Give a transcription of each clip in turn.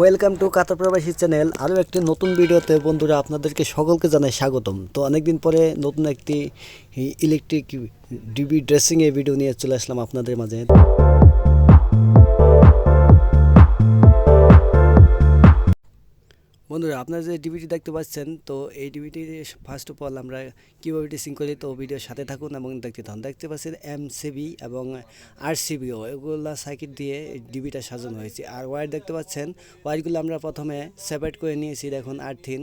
Welcome to কাতার প্রবাসী channel আরও একটি নতুন ভিডিওতে বন্ধুরা আপনাদেরকে সকলকে জানাই স্বাগতম। তো অনেকদিন পরে নতুন একটি ইলেকট্রিক ডিবি ড্রেসিংয়ে ভিডিও নিয়ে চলে আসলাম আপনাদের মাঝে। বন্ধুরা, আপনারা যে ডিবিটি দেখতে পাচ্ছেন, তো এই ডিবিটি ফার্স্ট অফ অল আমরা কীভাবে ড্রেসিং করি, তো ভিডিওর সাথে থাকুন এবং দেখতে থাকুন। দেখতে পাচ্ছেন এম সিবি এবং আর সিবিও এগুলো সাইকেল দিয়ে ডিবিটা সাজানো হয়েছে। আর ওয়ার দেখতে পাচ্ছেন ওয়ারগুলো আমরা প্রথমে সেপারেট করে নিয়েছি, দেখুন আর্থিন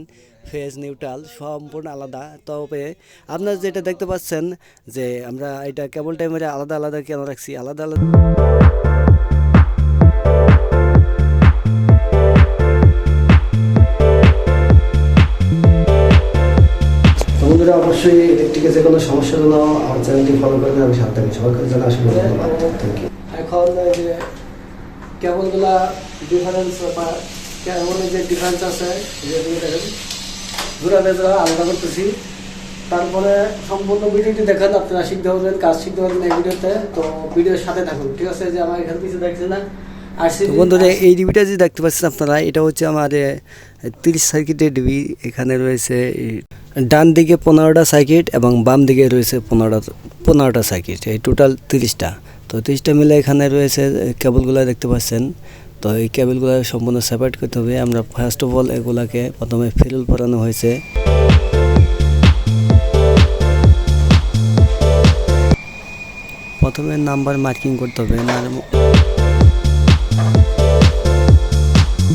ফেজ নিউট্রাল সম্পূর্ণ আলাদা। তবে আপনারা যেটা দেখতে পাচ্ছেন যে আমরা এটা কেবল টাইমের আলাদা আলাদা কেন রাখছি? আলাদা আলাদা ইলেকট্রিকের যে কোনো সমস্যার জন্য আমার চ্যানেলটি ফলো করবেন আমি সাথে থাকি সবাইকে জানা আসলে ধন্যবাদ। থ্যাংক ইউ এখন যে কেবলগুলা ডিফারেন্স কেমন যে ডিফারেন্স আছে যে তুমি দেখেন, জোড়া বেজোড়া আলাদা করতেছি। তারপরে সম্পূর্ণ ভিডিওটি দেখেন, আপনারা শিখতে পারবেন, কাজ শিখতে পারবেন এই ভিডিওতে। তো ভিডিওর সাথে থাকুন, ঠিক আছে? যে আমার এখানে কিছু দেখছে না বন্ধুরা এই ডিবিটা যে দেখতে পাচ্ছেন আপনারা এটা হচ্ছে আমার তিরিশ সার্কিটের ডিবি এখানে রয়েছে ডান দিকে পনেরোটা সার্কিট এবং বাম দিকে রয়েছে পনেরোটা পনেরোটা সার্কিট। এই টোটাল তিরিশটা। তো তিরিশটা মিলে এখানে রয়েছে কেবলগুলো দেখতে পাচ্ছেন। তো এই কেবলগুলো সম্পূর্ণ সেপারেট করতে হবে। আমরা ফার্স্ট অফ অল এগুলাকে প্রথমে ফেরুল পরানো হয়েছে। প্রথমে নাম্বার মার্কিং করতে হবে।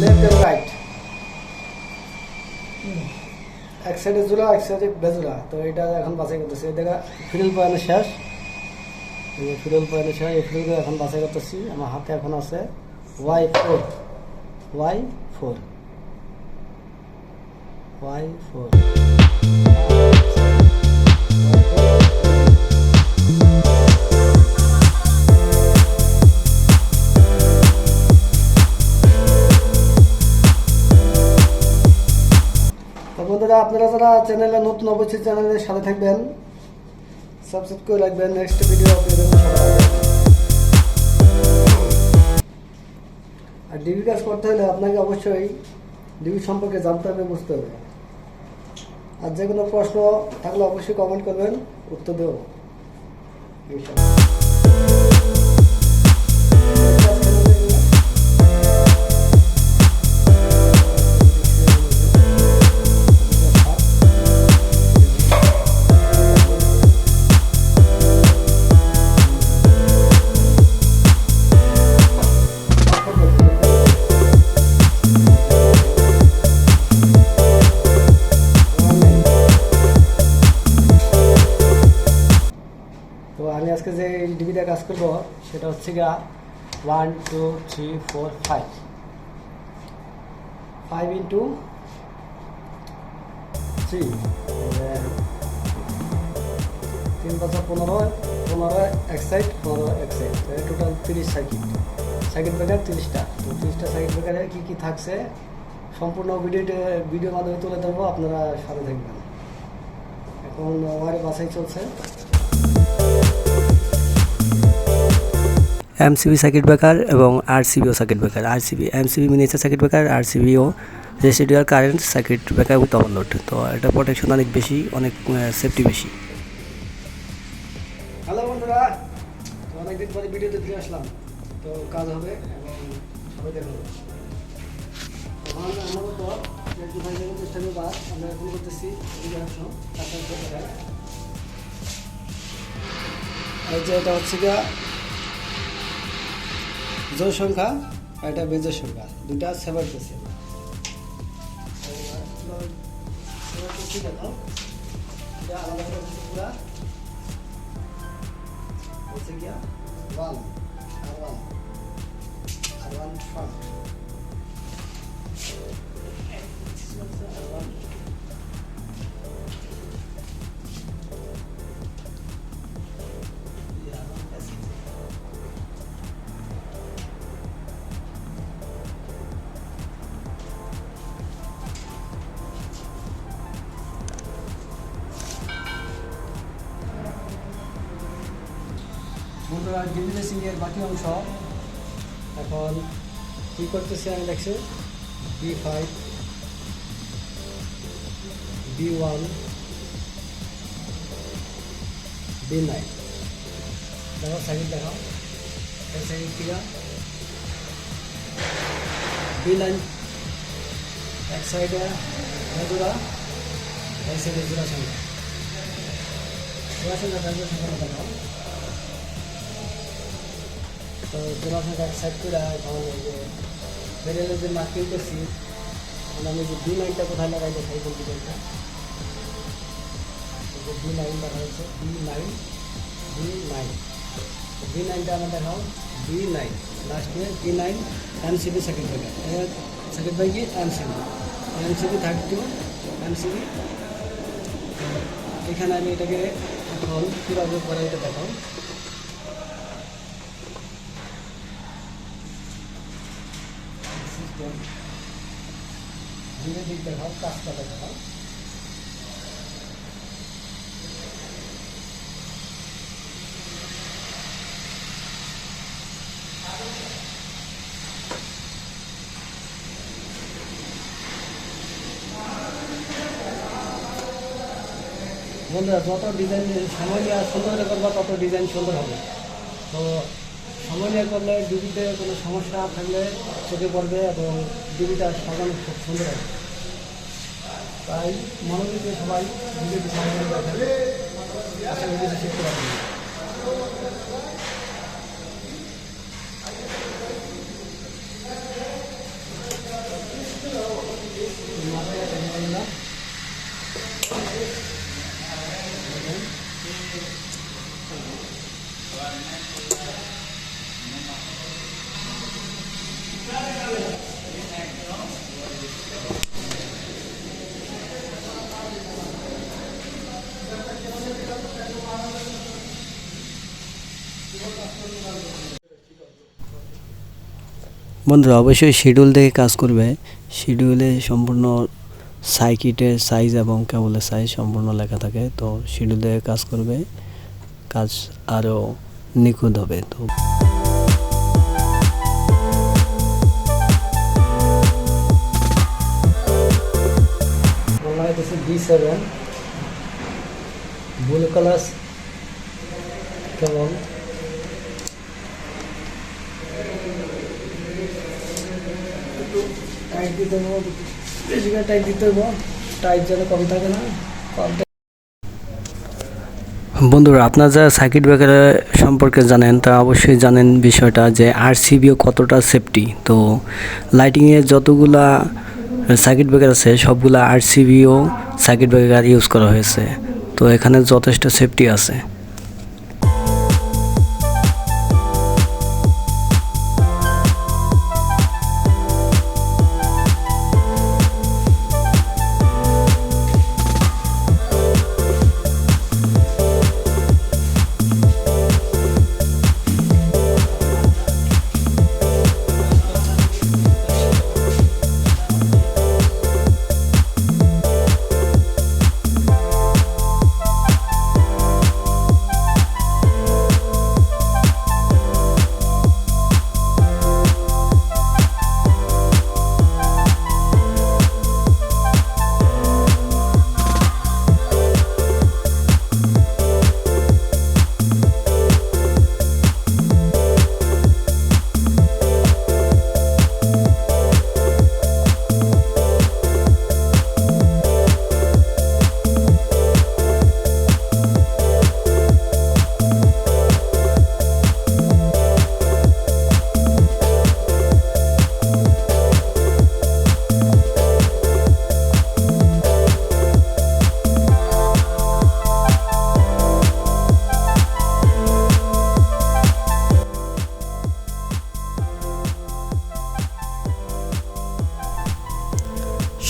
লেফট এন্ড রাইট এক সাইডে জোড়া, এক সাইডে বেজোড়া। তো এটা এখন বাছাই করতেছি। দেখা ফিরল পয়েন্ট শেষ। ফিরল পয়েন্ট শেষ, এই ফিরল এখন বাছাই করতেছি। আমার হাতে এখন আছে Y four Y four Y four বন্ধুরা, আপনারা যারা চ্যানেলে নতুন অবশ্যই চ্যানেলের সাথে থাকবেন। সাবস্ক্রাইব করে রাখবেন। নেক্সট ভিডিও আপলোড আর ডিবি কাজ করতে হলে আপনাকে অবশ্যই ডিবি সম্পর্কে জানতে হবে, বুঝতে হবে। আর যে কোনো প্রশ্ন থাকলে অবশ্যই কমেন্ট করবেন, উত্তর দেবো। যে কাজ করব, সেটা হচ্ছে গিয়া one two three four five five into three তিন পাঁচা পনেরো পনেরো এক সাইড পনেরো এক সাইড টোটাল তিরিশ সাইকেল সাইকেল ব্রেকার তিরিশটা। তো তিরিশটা সাইকেল ব্রেকারে কী কী থাকছে, সম্পূর্ণ ভিডিওতে ভিডিওর মাধ্যমে তুলে ধরবো, আপনারা সাথে থাকবেন। এখন ওয়ারে বাছাই চলছে। এমসিবি সার্কিট ব্রেকার এবং RCBO circuit breaker RCB MCB miniature circuit breaker RCBO residual current circuit breaker with overload তো এটা প্রোটেকশন অনেক বেশি, অনেক সেফটি বেশি। হ্যালো বন্ধুরা, তো অনেকদিন পরে ভিডিওতে ফিরে আসলাম। তো কাজ হবে এবং সবাই দেখো এখন আমার এখন করতেছি। এই যে এটা হচ্ছে গিয়া জোর সংখ্যা আর এটা বেজোর সংখ্যা। দুটা সেভার করছি। সেভার সিং এর বাকি অংশ। এখন কি করতেছি আমি দেখছি। B five B one B nine দেখো সাইড দেখাও। এই সাইড থেকে বি লাইন এক সাইডে জোড়া, এক সাইডে জোড়া সংখ্যা জোড়া সংখ্যা দেখাও। তো জোড়া সংখ্যা সাইড করে যে বেরেলের যে মার্কিং করছি এখন আমি যে বি লাইনটা কোথায় লাগাই দেখাই যে বি লাইন দেখা হচ্ছে B nine B nine B নাইনটা আমার দেখাও বি নাইন লাস্টে বি নাইন এমসিবি সেকেন্ড থেকে সেকেন্ড বাই কি MCB MCB thirty two MCB এখানে আমি এটাকে এখন কীভাবে করে এটা দেখাও। ধীরে দিক দেখাও কাজটা দেখাও বন্ধুরা, যত ডিজাইন সময় নিয়ে সুন্দর করে করবা তত ডিজাইন সুন্দর হবে। তো সময় নিয়ে করলে ডিবিতে কোনো সমস্যা থাকলে চোখে পড়বে এবং ডিবিটা সাজানো খুব সুন্দর হবে। তাই মনোযোগ সবাই দেখেন আশা করি শিখতে মাথায় একটা ডিজাইন দাও। বন্ধুরা, অবশ্যই শিডিউল দেখে কাজ করবে। শিডিউলে সম্পূর্ণ সাইকিটের সাইজ এবং কেবলের সাইজ সম্পূর্ণ লেখা থাকে, তো শিডিউল দেখে কাজ করবে। কাজ আরও নিখুঁত হবে, তো। সেভেন ব্লু কালার কেমন টাইট দিতে হব বেশি করে টাইট দিতে হব। টাইট যেন কম থাকে না, কম বন্ধুরা, আপনারা যারা সার্কিট ব্রেকার সম্পর্কে জানেন তা অবশ্যই জানেন বিষয়টা যে আরসিবিও কতটা সেফটি তো লাইটিংয়ে যতগুলা সার্কিট ব্রেকার আছে, সবগুলা আরসিবিও সার্কিট ব্রেকার ইউজ করা হয়েছে। তো এখানে যথেষ্ট সেফটি আছে।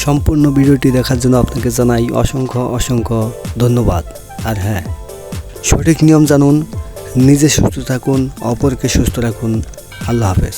সম্পূর্ণ ভিডিওটি দেখার জন্য আপনাকে জানাই অসংখ্য অসংখ্য ধন্যবাদ। আর হ্যাঁ সঠিক নিয়ম জানুন, নিজে সুস্থ থাকুন, অপরকে সুস্থ রাখুন। আল্লাহ হাফেজ।